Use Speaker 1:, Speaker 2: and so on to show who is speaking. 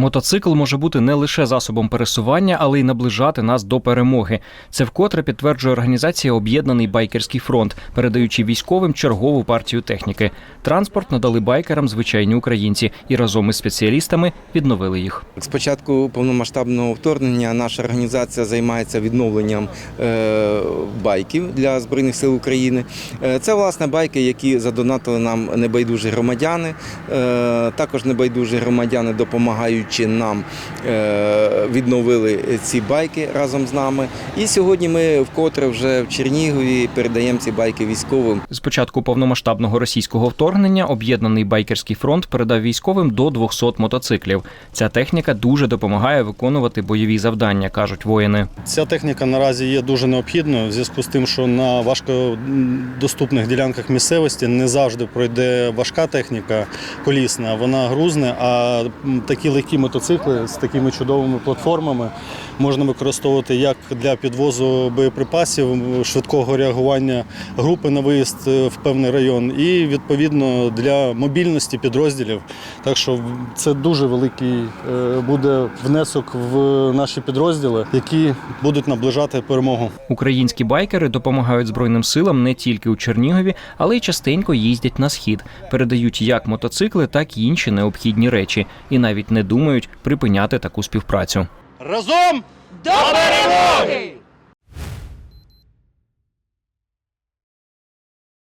Speaker 1: Мотоцикл може бути не лише засобом пересування, але й наближати нас до перемоги. Це вкотре підтверджує організація Об'єднаний байкерський фронт, передаючи військовим чергову партію техніки. Транспорт надали байкерам звичайні українці і разом із спеціалістами відновили їх.
Speaker 2: З початку повномасштабного вторгнення наша організація займається відновленням е, байків для Збройних сил України. Е, Це власне байки, які задонатили нам небайдужі громадяни. Е, Також небайдужі громадяни, допомагаючи нам, е, відновили ці байки разом з нами. І сьогодні ми вкотре вже в Чернігові передаємо ці байки військовим.
Speaker 1: З початку повномасштабного російського вторгнення об'єднаний байкерський фронт передав військовим до 200 мотоциклів. Ця техніка дуже допомагає виконувати бойові завдання, кажуть воїни.
Speaker 3: Ця техніка наразі є дуже необхідною в зв'язку з тим, що на важкодоступних ділянках місцевості не завжди пройде важка техніка колісна, вона грузне. А такі легкі мотоцикли з такими чудовими платформами можна використовувати як для підвозу боєприпасів, швидкого реагування групи на виїзд е, в певний район, і відповідно для мобільності підрозділів. Так що це дуже великий е, буде внесок в наші підрозділи, які будуть наближати перемогу.
Speaker 1: Українські байкери допомагають збройним силам не тільки у Чернігові, але й частенько їздять на схід, передають як мотоцикли, так і інші необхідні речі, і навіть не думають припиняти таку співпрацю.
Speaker 3: Разом
Speaker 4: До перемоги!